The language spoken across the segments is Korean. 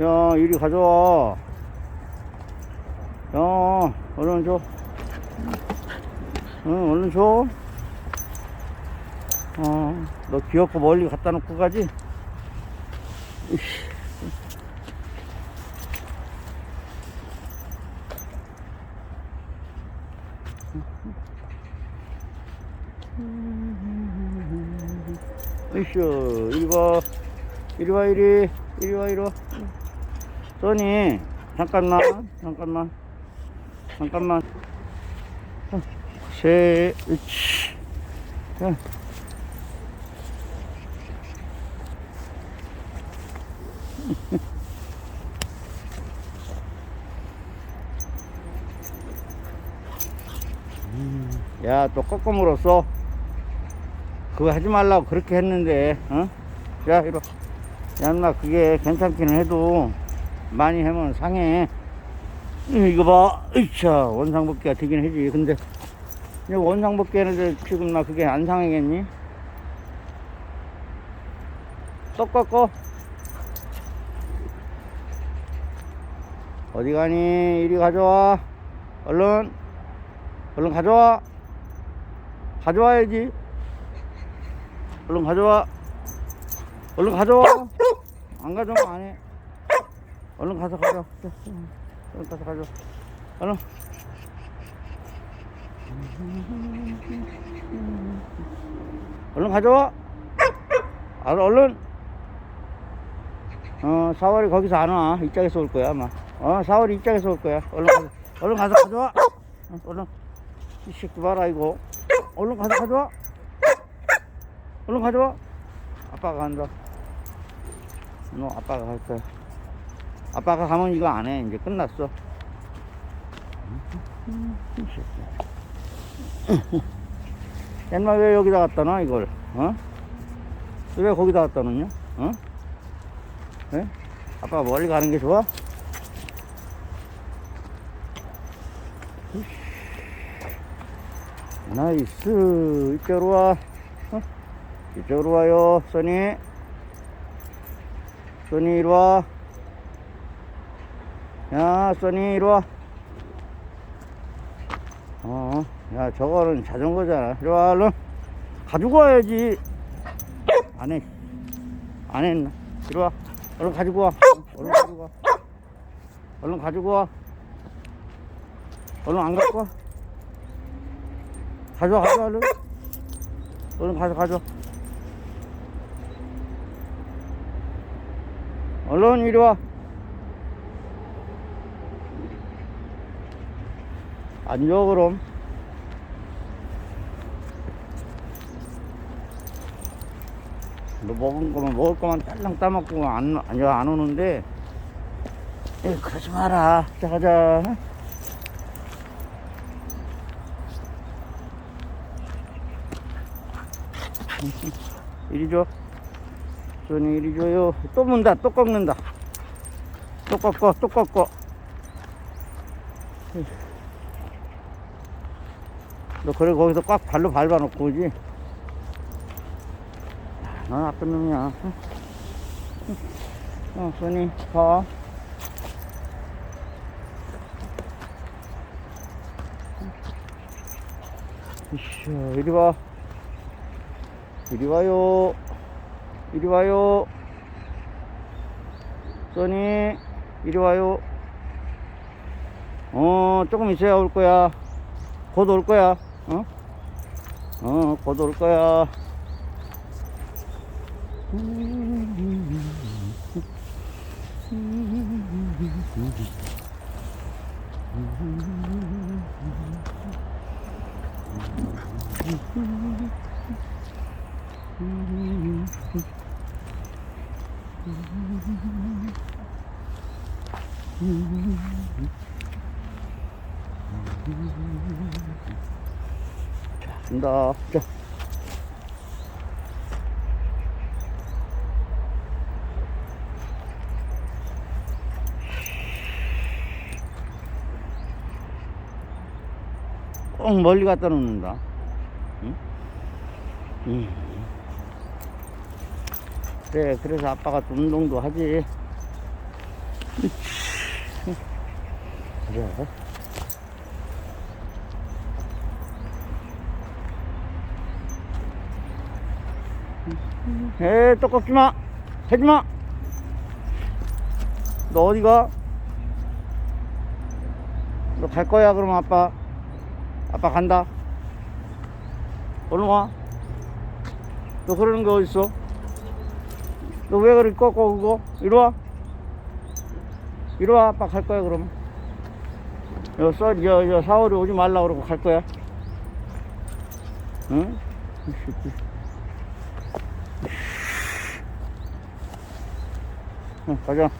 야, 이리 가져와. 야, 얼른 줘. 응, 얼른 줘. 어, 너 귀엽고 멀리 갖다 놓고 가지? 이 으쌰, 이리 와. 이리 와, 이리. 이리 와, 이리 와. 써니, 잠깐만, 잠깐만. 잠깐만. 어, 세, 으치. 자. 야, 또 꺾어 물었어. 그거 하지 말라고 그렇게 했는데, 어? 야, 이리 와. 야, 누나, 그게 괜찮기는 해도, 많이 하면 상해. 음, 이거 봐. 으차, 원상복귀가 되긴 하지. 근데, 원상복귀 하는데 지금 나 그게 안 상하겠니? 또 꺾어. 어디 가니? 이리 가져와. 얼른. 얼른 가져와. 가져와야지. 얼른 가져와. 얼른 가져와. 안 가져오면 안 해. 얼른 가서 가져. 얼른 가서 가져. 얼른. 얼른 가져와. 아, 얼른. 어, 4월이 거기서 안 와. 이쪽에서 올 거야, 아마. 어, 4월이 이쪽에서 올 거야. 얼른 가서, 얼른 가서 가져와. 어, 얼른. 이 새끼 봐라, 이거. 얼른 가서 가져와. 얼른 가져와. 아빠가 간다. 너 아빠가 갈 거야. 아빠가 가면 이거 안 해. 이제 끝났어. 옛날 왜 여기다 갖다 놔, 이걸? 어? 왜 거기다 갖다 놓냐? 어? 예? 아빠가 멀리 가는 게 좋아? 나이스. 이쪽으로 와. 어? 이쪽으로 와요, 써니. 써니, 이리 와. 야, 써니, 이리 와. 어, 야, 저거는 자전거잖아. 이리 와, 얼른. 가지고 와야지. 안 해. 안 했나? 이리 와. 얼른 가지고 와. 얼른 가지고 와. 얼른 가지고 와. 얼른 안 갖고 와. 가져와, 가져와, 얼른. 얼른 가서 가져. 얼른 이리 와. 앉아, 그럼. 너 먹은 거면 먹을 거만 딸랑 따먹고 안, 안, 안 오는데. 에 그러지 마라. 자, 가자. 이리 줘. 손이 이리 줘요. 또 문다. 또 꺾는다. 또 꺾어. 또 꺾어. 너 그래 거기서 꽉 발로 밟아놓고 오지. 넌 나쁜 놈이야. 어, 손이 봐. 이씨, 이리 와. 이리 와요. 이리 와요. 써니, 이리 와요. 어, 조금 있어야 올 거야. 곧 올 거야. 어? 어, 곧 올 거야. 자, 간다. 자. 꼭 멀리 갖다 놓는다. 응? 음. 그래, 그래서 아빠가 좀 운동도 하지. 그래. 에, 또 꺾지 마. 하지 마. 너 어디 가? 너 갈 거야, 그럼 아빠. 아빠 간다. 얼른 와. 너 그러는 게 어딨어? 너 왜 그렇게 꺾어, 그거? 이리 와. 이리 와, 아빠 갈 거야, 그러면. 여, 써, 여, 여, 4월에 오지 말라 그러고 갈 거야. 응? 응, 가자.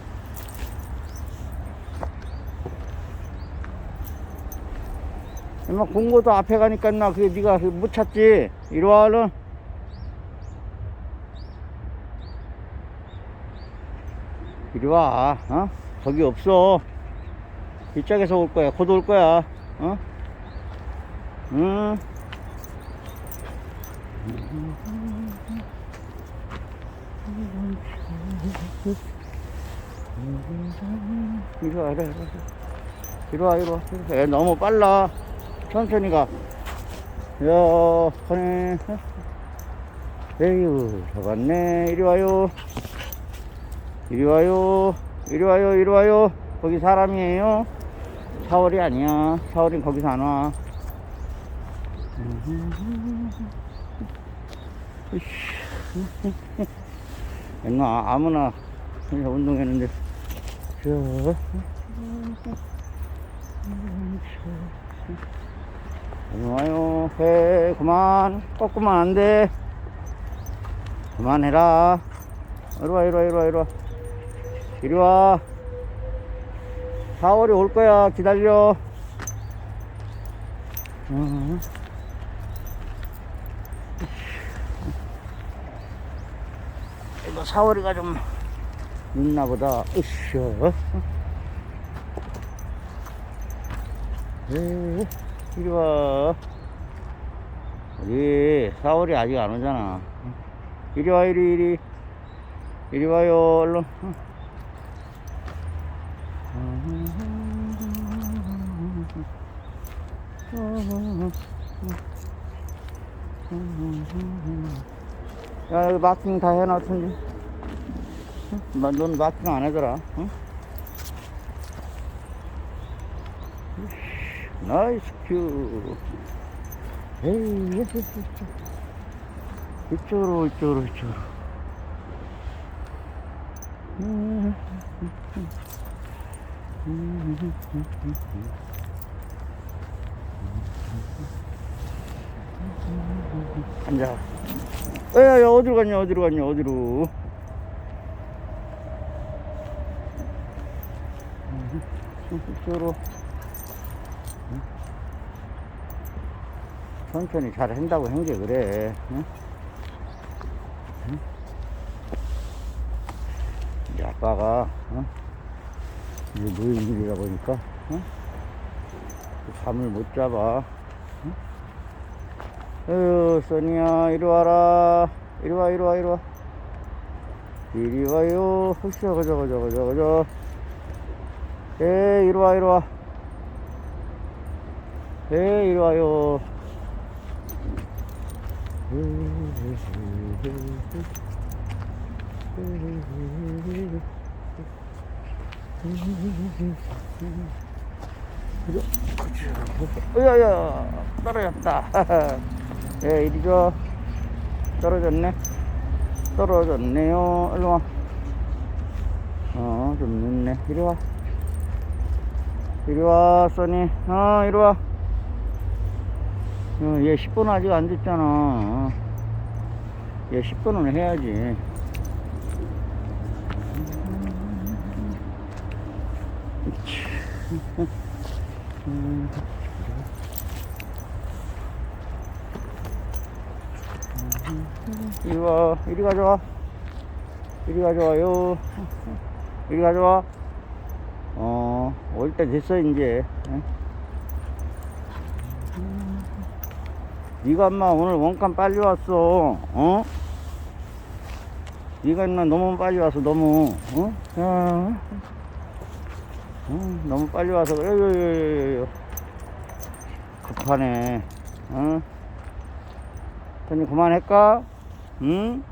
엄마 공고도 앞에 가니까 나 그게 네가 그못 찾지. 이리 와 얼른. 이리 와. 어? 거기 없어. 이쪽에서 올 거야. 곧 올 거야. 어? 응. 이리 와, 이리 와, 이리 와. 이리 와. 애 너무 빨라. 천천히 가. 야, 가네. 에휴, 잡았네. 이리 와요. 이리 와요. 이리 와요. 이리 와요. 거기 사람이에요. 사월이 아니야. 사월이 거기서 안 와. 옛날 아무나 그냥 운동했는데. 저. 와요. 해, 그만. 꺾으면 안 돼. 그만해라. 이리 와, 이리 와, 이리 와, 이리 와. 이리 와. 4월이 올 거야. 기다려. 어. 이거 4월이가 좀 늦나 보다. 으쌰. 에, 이리 와. 우리 4월이 아직 안 오잖아. 이리 와, 이리, 이리. 이리 와요, 얼른. 야, 여기 마킹 다. 응? 마- 넌 마킹 안 하더라. 응? 나이스 큐. 에이, 이쪽으로, 이쪽으로, 이쪽으로. 음. 앉아. 야, 야, 어디로 갔냐, 어디로 갔냐, 어디로. 이쪽으로. 천천히 잘 한다고 한 게 그래. 응? 응? 아빠가, 어? 이제 노인들이다 보니까, 어? 잠을 못 잡아. 어휴, 써니야, 이리 와라. 이리 와, 이리 와, 이리 와. 이리 와요. 흑쇼, 그저, 그저, 그저, 그저. 에, 이리 와, 이리 와. 에, 이리 와요. 으야야 떨어졌다 예 이리 줘 떨어졌네. 떨어졌네요. 일로 와. 어 좀 늦네. 이리 와. 이리 와 써니. 어 이리 와. 어, 얘 10분 아직 안 됐잖아. 어. 얘 10분은 해야지. 음. 이리 와, 이리 가져와. 이리 가져와요. 이리 가져와. 어, 올 때 됐어, 이제. 응? 네가 엄마 오늘 원감 빨리 왔어. 어? 네가 임마 너무 빨리 와서 너무 어? 야. 어, 너무 빨리 와서 그래. 급하네. 어? 언니 그만할까? 응?